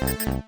you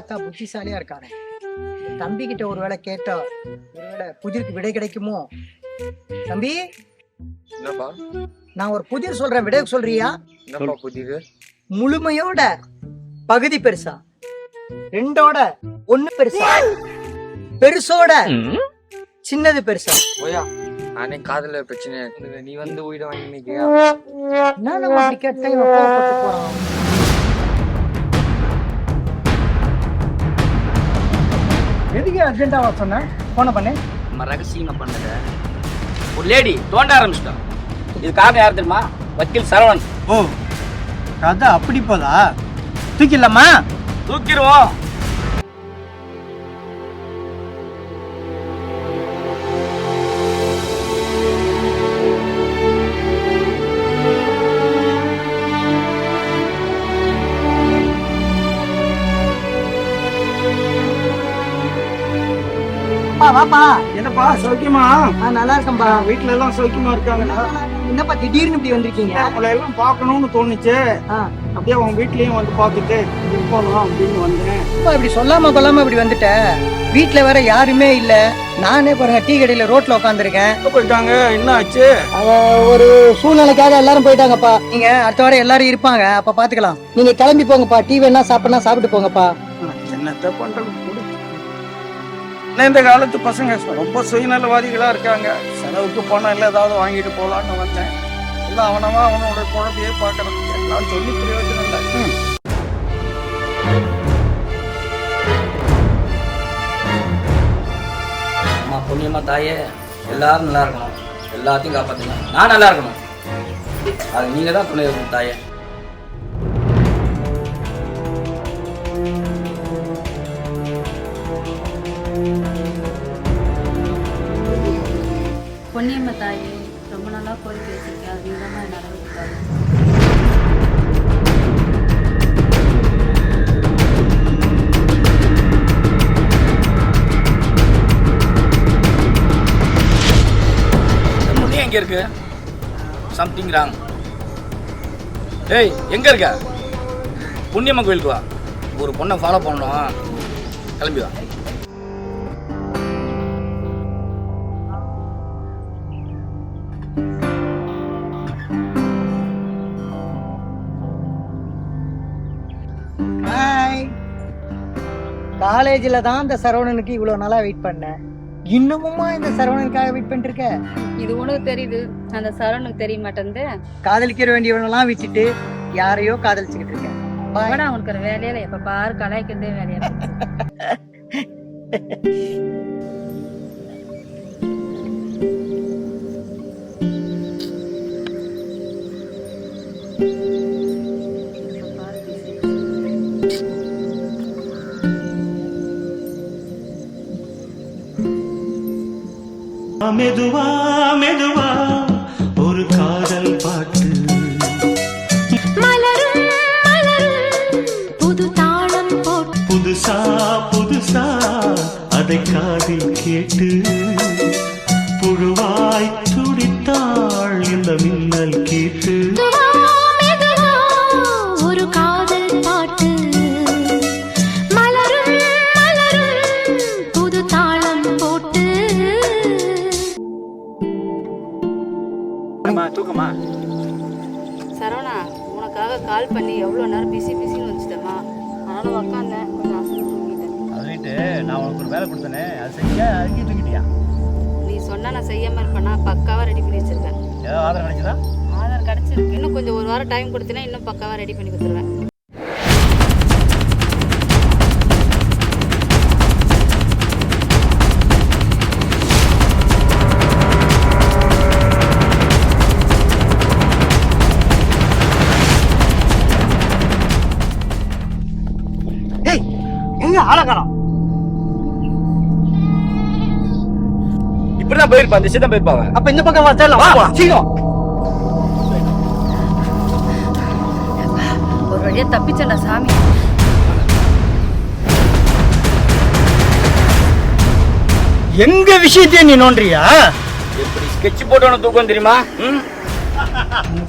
பார்த்தா புத்திசாலியா இருக்கானே. தம்பி கிட்ட ஒருவேளை கேட்டா ஒருவேளை புதிருக்கு விடை கிடைக்குமோ? தம்பி? என்னப்பா? நான் ஒரு புதிர் சொல்றேன் விடை சொல்றியா? என்னப்பா புதிது முழுமையோட பகுதி பெருசா? ரெண்டோட ஒண்ணு பெருசா? பெருசோட சின்னது பெருசா? ஓயா நானே காதல பிரச்சனை. நீ வந்து உயிரை வாங்கி நிக்கியா? என்ன நம்ம அப்படி கேட்டா எதுக்கு அர்ஜென்ட்டா வர சொன்ன. போன பண்ணு. நம்ம ரகசியமா பண்ணத. ஒரு லேடி தோண்ட ஆரம்பிச்சிட்டான் இது காரணம் யார் தெரியுமா? வக்கீல் சரவணன். ஓ கதை அப்படி போதா? தூக்கிடலாமா? தூக்கிடுவோம். பா வாப்பா. என்னப்பா சௌக்கியமா? நான் நல்லா இருக்கேன்பா. வீட்டுல எல்லாம் சௌக்கியமா இருக்காங்களா என்னப்பா திடீர்னு இப்படி வந்திருக்கீங்க? அவளை எல்லாம் பார்க்கணும்னு தோணுச்சு. அப்படியே அவன் வீட்லயும் வந்து பார்த்துட்டு போகணும் அப்படின்னு வந்தேன். அப்பா இப்படி சொல்லாம கொள்ளாம இப்படி வந்துட்ட? வீட்ல வேற யாருமே இல்ல. நானே பாருங்க டீ கடையில ரோட்ல உட்காந்துருக்கேன் போயிட்டாங்க? என்ன ஆச்சு? ஒரு சூழ்நிலைக்காக எல்லாரும் போயிட்டாங்கப்பா. நீங்க அடுத்த வாரம் எல்லாரும் இருப்பாங்க. அப்ப பாத்துக்கலாம். நீங்க கிளம்பி போங்கப்பா. டீ வேணா சாப்பிடனா சாப்பிட்டு போங்கப்பா. என்னத்த பண்றது? இந்த காலத்து பசங்க ரொம்ப சுயநலவாதிகளா இருக்காங்க. செலவுக்கு பணம் இல்லை ஏதாவது வாங்கிட்டு போகலான்னு வந்தேன். எல்லாம் அவனவா அவனோட குழந்தையே பார்க்கறது எல்லாம் சொல்லி பிரயோஜனம் இல்லை. அம்மா புண்ணியமா தாயே எல்லாரும் நல்லா இருக்கணும். எல்லாத்தையும் காப்பாத்துங்க. நான் நல்லா இருக்கணும். அது நீங்க தான் துணை இருக்கணும் தாயே பொன்னியம்ம தாயி ரொம்ப நல்லா கோயில் வச்சிருக்கேன். அது நீங்க தான் எங்க இருக்கு? சம்திங் ராங் ஏய் எங்க இருக்க? புண்ணியம்மன் கோயிலுக்கு வா. ஒரு பொண்ணை ஃபாலோ பண்ணணும். கிளம்பி வா. காலேஜ்ல தான் இந்த சரவணனுக்கு இவ்வளவு நாளா வெயிட் பண்ணேன் இன்னமுமா இந்த சரவணனுக்காக வெயிட் பண்ணிட்டு இருக்க இது உனக்கு தெரியுது. அந்த சரவணுக்கு தெரிய மாட்டேங்குது. காதலிக்கிற வேண்டியவனெல்லாம் விட்டுட்டு யாரையோ காதலிச்சுக்கிட்டு இருக்கேன். அவடா உனக்கு வேலையில? எப்ப பாரு கலாய்க்கிறதே வேலையா மெதுவா மெதுவா ஒரு காதல் பாட்டு. மலரும் புது தாளம் புதுசா புதுசா அதை காதில் கேட்டு. வணக்கம்மா சரவணா உனக்காக கால் பண்ணி எவ்வளோ நேரம் பிசி பிசின்னு வச்சுட்டேம்மா. அதனால உக்காந்தேன் கொஞ்சம் சொல்லிட்டு நான் உனக்கு ஒரு வேலை கொடுத்தேனே அது செஞ்சா அங்கேயும் நீ சொன்னால் நான் செய்யாமல் இருப்பேன்னா பக்காவாக ரெடி பண்ணி வச்சிருக்கேன் ஏதாவது ஆதார் கிடைச்சதா? ஆதார் கிடச்சிருக்கு. இன்னும் கொஞ்சம் ஒரு வாரம் டைம் கொடுத்தீங்கன்னா இன்னும் பக்காவாக ரெடி பண்ணி கொடுத்துருவேன். இப்படிதான் போயிருப்பா அந்த தான் போயிருப்பா அவன் அப்ப இந்த பக்கம் வச்சிடலாம் வா சீக்கிரம். ஒரு வழியா தப்பிச்சேன்டா சாமி. எங்க விஷயத்தையே நீ நோண்டியா எப்படி ஸ்கெட்ச் போட்டவன தூக்கம் தெரியுமா? ம்?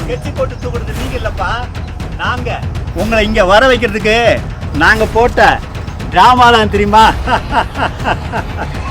கெச்சி போட்டு தூக்குறது நீங்க இல்லப்பா. நாங்க. உங்களை இங்க வர வைக்கிறதுக்கு நாங்க போட்ட டிராமா தான் தெரியுமா?